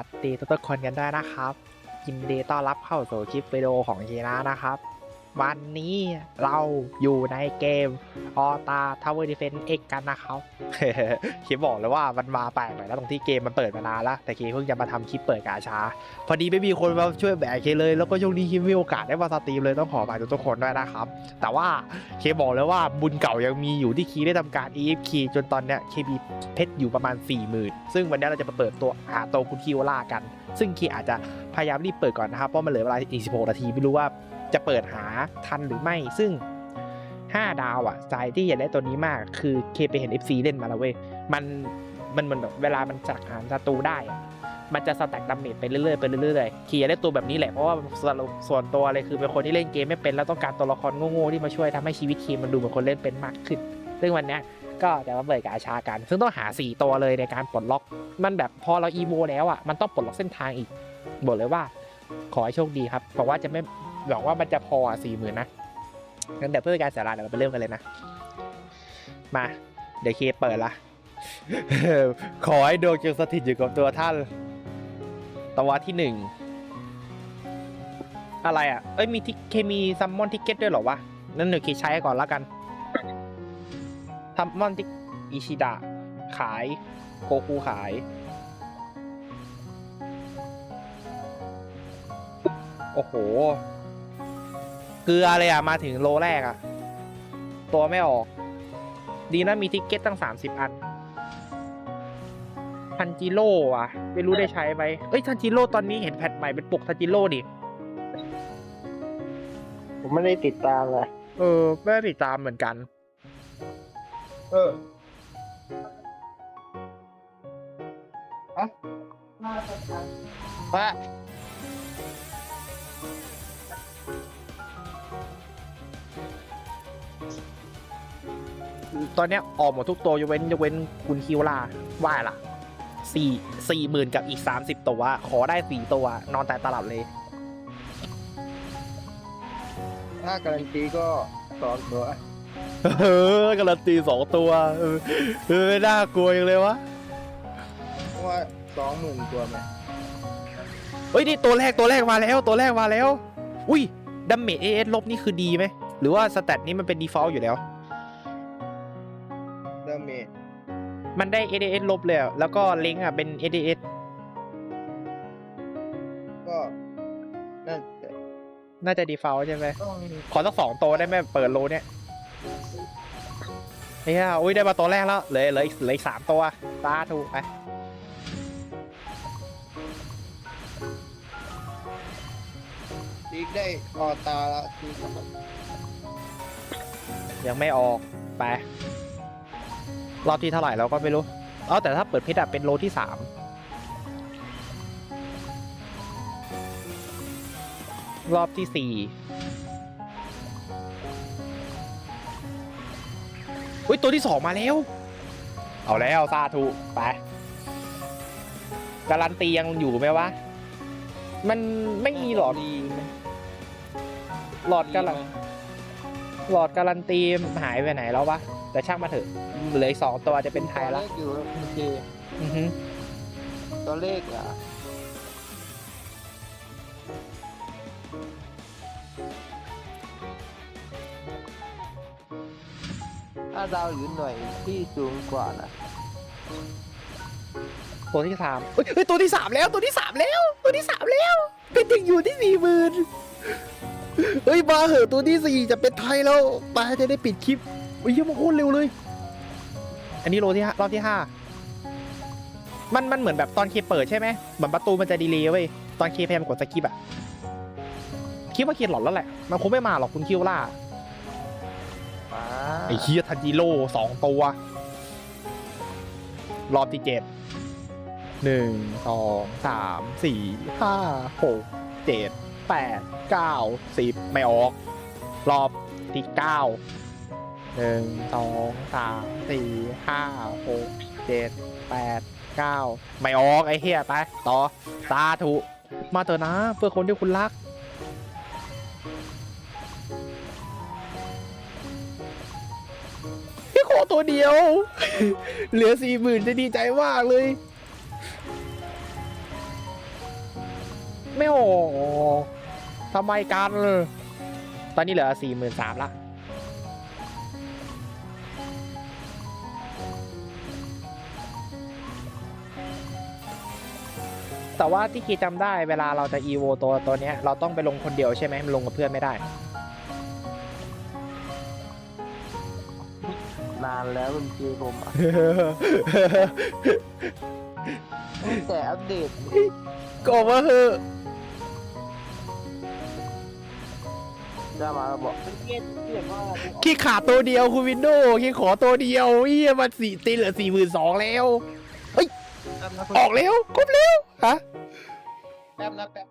วัสดีทุกๆคนกันด้วยนะครับ ยินดีต้อนรับเข้าสู่คลิปวิดีโอของเฮียนะนะครับ วันนี้เราอยู่ในเกมออตาทาวเวอร์ดิเฟนเอกกันนะครับเคบอกเลยว่ามันมาแปลกหน่อยแล้วตรงที่เกมมันเปิดมานานแล้ว แต่เคเพิ่งจะมาทำคลิปเปิดกาชา พอดีไม่มีคนมาช่วยแบกเคเลย แล้วก็ช่วงนี้เคไม่มีโอกาสได้มาสตรีมเลยต้องขออภัยทุกคนด้วยนะครับ แต่ว่าเคบอกเลยว่าบุญเก่ายังมีอยู่ที่คีได้ทำการ EFK จนตอนเนี้ยเคมีเพชรอยู่ประมาณ40,000ซึ่งวันนี้เราจะมาเปิดตัวหาตัวคุณคิวล่ากัน ซึ่งคีอาจจะพยายามรีบเปิดก่อนนะครับ เพราะมันเหลือเวลาอีก 16 นาที ไม่รู้ว่าจะเปิดหาทันหรือไม่ ซึ่ง 5 ดาวอะใจที่อยากได้ตัวนี้มาก คือเคไปเห็น FC เล่นมาแล้วเว้ย มันมันเหมือนแบบเวลามันจักหารศัตรูได้ มันจะสแต็กดาเมจไปเรื่อยๆไปเรื่อยๆคีอยากได้ตัวแบบนี้แหละ เพราะว่าส่วนส่วนตัวเลยคือเป็นคนที่เล่นเกมไม่เป็นแล้วต้องการตัวละครโง่ๆที่มาช่วยทำให้ชีวิตคีมันดูเหมือนคนเล่นเป็นมากขึ้น ซึ่งวันนี้ก็จะมาเปิดกบอาชากัน ซึ่งต้องหา 4 ตัวเลยในการปลดล็อก มันแบบพอเราอีโวแล้วอะ มันต้องปลดล็อกเส้นทางอีก บอกเลยว่า ขอให้โชคดีครับ บอกว่าจะไม่บอกว่ามันจะพอสี่หมื่นนะ งั้นเดี๋ยวเพื่อการสียเวลาเดี๋ยวเราไปเริ่มกันเลยนะ มา เดี๋ยวเคเปิดละ ขอให้ดวงจงสถิตอยู่กับตัวท่าน ตัวที่หนึ่ง อะไรอะ เอ้ยมีทิเคมีซัมมอนทิเก็ตด้วยเหรอวะ นั่นเดี๋ยวเคใช้ก่อนละกัน ซัมมอนทิอิชิดะขาย โกคูขาย โอ้โห เกลือเลยอะ มาถึงโลแรกอะ ตัวไม่ออก ดีนะมีทิกเก็ตตั้ง 30 อันทันจิโร่อะ ไม่รู้ได้ใช้ไหมเอ้ยทันจิโร่ตอนนี้เห็นแพทใหม่เป็นปกทันจิโร่ดิผมไม่ได้ติดตามเลย เออ ไม่ได้ติดตามเหมือนกัน เอออะว่าตอนเนี้ยออกหมดทุกตัวยกเว้นยกเว้นคุณคิวลาว่าล่ะสี่สี่หมื่นกับอีกสามสิบตัว ขอได้สี่ตัว นอนแต่ตลับเลย ถ้าการันตีก็สองตัว เออการันตีสองตัวเออเออน่ากลัวยังเลยวะ เพราะว่าสองหมื่นตัวไหมเฮ้ยนี่ตัวแรกตัวแรกมาแล้วตัวแรกมาแล้ว อุ้ยดัมเมจเอลบนี่คือดีไหม หรือว่าสแตทนี้มันเป็น default อยู่แล้วดาเมจมันได้ ADS ลบเลยอะแล้วก็เล้งอะเป็น ADS ก็นั่นแต่น่าจะ default ใช่ไหมต้องขอสักสองตัวได้ไหมเปิดโลเนี่ย เฮ้ยอุ้ยได้มาตัวแรกแล้วเหลยเหลยเหลยสามตัวตาถูกไปดีได้ออตาละทีครับยังไม่ออกไปรอบที่เท่าไหร่เราก็ไม่รู้เอาแต่ถ้าเปิดเพชรอะเป็นโลที่สามรอบที่สี่ อุ้ยตัวที่สองมาแล้ว เอาแล้วซาทูไปการันตียังอยู่ไหมวะ มันไม่มีหลอดดีไหมหลอดการันหลอดการันตีหายไปไหนแล้ววะ แต่ช่างมาเถอะเหลืออีกสองตัวจะเป็นไทยตัวเลละขอยู่คุณเจอือฮึตัวเลขอะ ถ้าดาวหรือหน่วยที่สูงกว่านะตัวที่สามเฮ้ยเฮ้ยตัวที่สามแล้วตัวที่สามแล้ว ตัวที่สามแล้ว เป็นยังอยู่ที่สี่หมื่นเฮ้ยมาเหอะตัวที่สี่จะเป็นไทยแล้วปาจะได้ปิดคลิปเฮ้ยเหี้ยมันโคตรเร็วเลย อันนี้โลที่ห้ารอบที่ห้ามันมันเหมือนแบบตอนเคเปิดใช่ไหมเหมือนประตูมันจะดีเลย์เว้ยตอนเคพยายามกดสกิปอะคิดว่าเคหลอนแล้วแหละ มันคงไม่มาหรอกคุณคิวล่า ไอ้เฮียทันจิโร่สองตัว รอบที่เจ็ดหนึ่งสองสามสี่ห้าหกเจ็ดแปดเก้าสิบไม่ออก รอบที่เก้าหนึ่งสองสามสี่ห้าหกเจ็ดแปดเก้าไม่ออกไอ้เฮียไป ต่อ สาธุ มาเถอะนะ เพื่อคนที่คุณรัก ตัวเดียว เหลือสี่หมื่นจะดีใจมากเลย ไม่ออกทำไมกันตอนนี้เหลือสี่หมื่นสามละแต่ว่าที่คีจำได้เวลาเราจะ EVO ตัวตัวเนี้ย เราต้องไปลงคนเดียวใช่ไหมมันลงกับเพื่อนไม่ได้านแล้วมันคือผมอะตั้งแต่อัปเดตก็ว่าคือจะมาแล้วบอกเกียดเกียดว่าคีขาดตัวเดียวคุณวินโดว์คีขอตัวเดียวเอี้ยมันสี่ตีเหลือสี่หมื่นสองแล้วแป๊บนะออกเร็วครบเร็วฮะแป๊บนะแป๊บ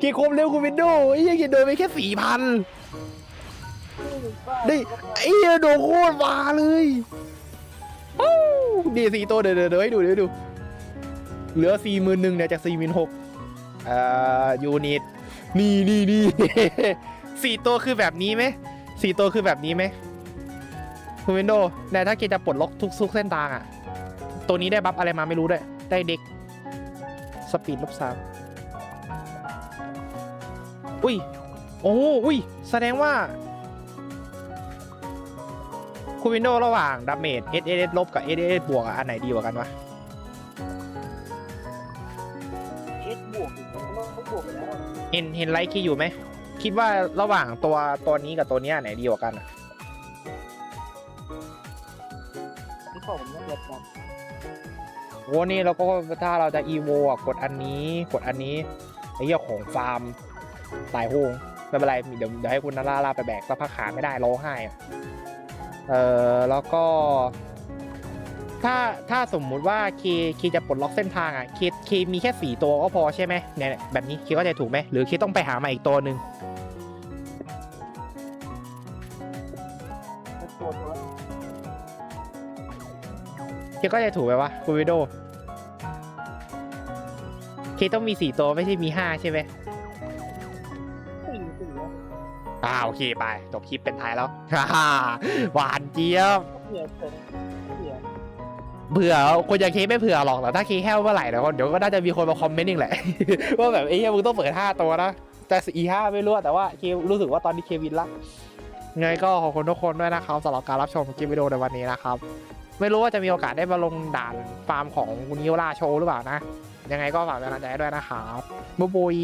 คีครบเร็วคุณวินโดว์เอี้ยคีโดนไปแค่สี่พัน นี่ไอ้เหี้ยโดนโคตรมาเลยอ้ดีสี่ตัวเดี๋ยวเดี๋ยวเดี๋ยวให้ดูเดี๋ยวให้ดูเหลือสี่หมื่นหนึ่งเนี่ยจากสี่หมื่นหกอ่อยูนิตนี่นี่นี่ สี่ตัวคือแบบนี้ไหมสี่ตัวคือแบบนี้ไหมคุณวินโดว์แต่ถ้าเกจะปลดล็อกทุกทุกเส้นทางอะ ตัวนี้ได้บัฟอะไรมาไม่รู้ด้วย ได้เด็ก สปีดลบสามอุ้ย โอ้อุ้ย แสดงว่า คุณวินโดว์ระหว่างดาเมจ S S ลบกับ S S บวกอะอันไหนดีกว่ากันวะ เอสบวกอีกต้องบวกไปแล้วเห็นเห็นไลค์คีอยู่ไหม คิดว่าระหว่างตัวตัวนี้กับตัวเนี้ยอันไหนดีกว่ากันอะที่ผมต้องเรียนกันโอ้นี่เราก็ถ้าเราจะ EVO อะกดอันนี้กดอันนี้ไอ้เหี้ยของฟาร์มตายโหงไม่เป็นไรเดี๋ยวเดี๋ยวให้คุณนาราลาไปแบกสักพักขาไม่ได้ร้องไห้อะ เออแล้วก็ ถ้าถ้าสมมุติว่าเคเคจะปลดล็อกเส้นทางอะเคเคมีแค่สี่ตัวก็พอใช่ไหมเนี่ยแบบนี้เคเข้าใจถูกไหมหรือเคต้องไปหามาอีกตัวหนึ่งเคเข้าใจถูกไหมวะคุณวิโดเคต้องมีสี่ตัวไม่ใช่มีห้าใช่ไหม อ่าโอเคไปจบคลิปเป็นไทยแล้วฮ่าหวานเจี๊ยบก็เผื่อเผื่อเผื่อเผื่อคนอย่างเคไม่เผื่อหรอกแต่ถ้าเคแห้วเมื่อไหร่เดี๋ยวก็เดี๋ยวก็น่าจะมีคนมาคอมเมนต์เองแหละ ว่าแบบเอ้ยมึงต้องเปิดห้าตัวนะจะสี่ห้าไม่รู้อะแต่ว่าเครู้สึกว่าตอนนี้เควินละไงก็ขอบคุณทุกคนด้วยนะครับสำหรับการรับชมคลิปวิดีโอในวันนี้นะครับ ไม่รู้ว่าจะมีโอกาสได้มาลงด่านฟาร์มของคุณยิวลาโชว์หรือเปล่านะ ยังไงก็ฝากเป็นกำลังใจให้ด้วยนะครับบ๊ายบาย